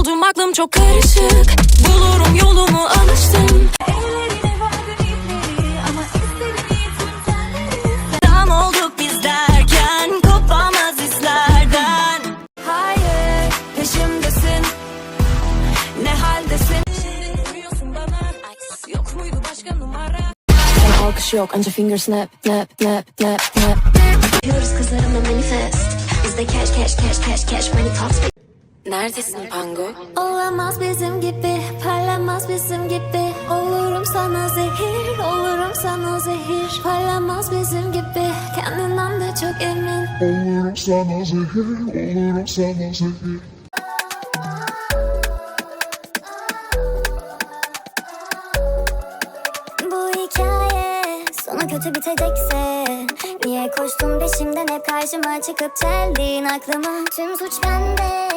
oldum aklım çok karışık. Bulurum yolumu alıştım. Tam olduk biz derken kopamaz izlerden Hayır peşimdesin. Ne haldesin? Şimdi vuruyorsun bana. Yok muydu başka numara? Alkış yok. Anca finger snap Snap snap snap snap. Yapıyoruz kızlarımla manifest. Bizde cash cash cash cash cash money talks Neredesin Pango? Olamaz bizim gibi, parlamaz bizim gibi. Olurum sana zehir, olurum sana zehir. Parlamaz bizim gibi, kendinden de çok emin. Olurum sana zehir, olurum sana zehir. Bu hikaye sonu kötü bitecekse Niye koştun peşimden? Hep karşıma çıkıp geldin aklıma. Tüm suç bende